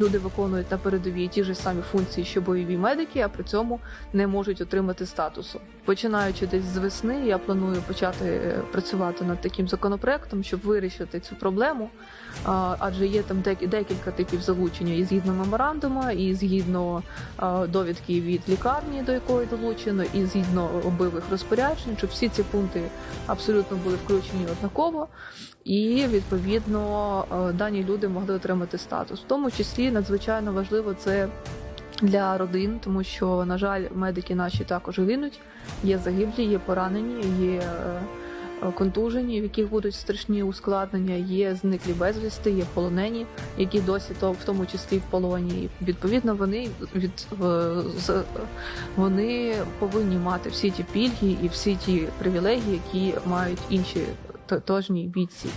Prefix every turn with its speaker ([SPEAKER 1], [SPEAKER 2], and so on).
[SPEAKER 1] Люди виконують на передовій ті ж самі функції, що бойові медики, а при цьому не можуть отримати статусу. Починаючи десь з весни, я планую почати е, працювати над таким законопроектом, щоб вирішити цю проблему. Адже є там дек- декілька типів залучення і згідно меморандуму, і згідно довідки від лікарні, до якої долучено, і згідно обивих розпоряджень, щоб всі ці пункти абсолютно були включені однаково, і відповідно дані люди могли отримати статус. В тому числі надзвичайно важливо це. Для родин, тому що, на жаль, медики наші також гинуть, є загиблі, є поранені, є е, контужені, в яких будуть страшні ускладнення, є зниклі безвісти, є полонені, які досі то в тому числі в полоні. І, Відповідно, вони від вони повинні мати всі ті пільги і всі ті привілегії, які мають інші тотожні бійці.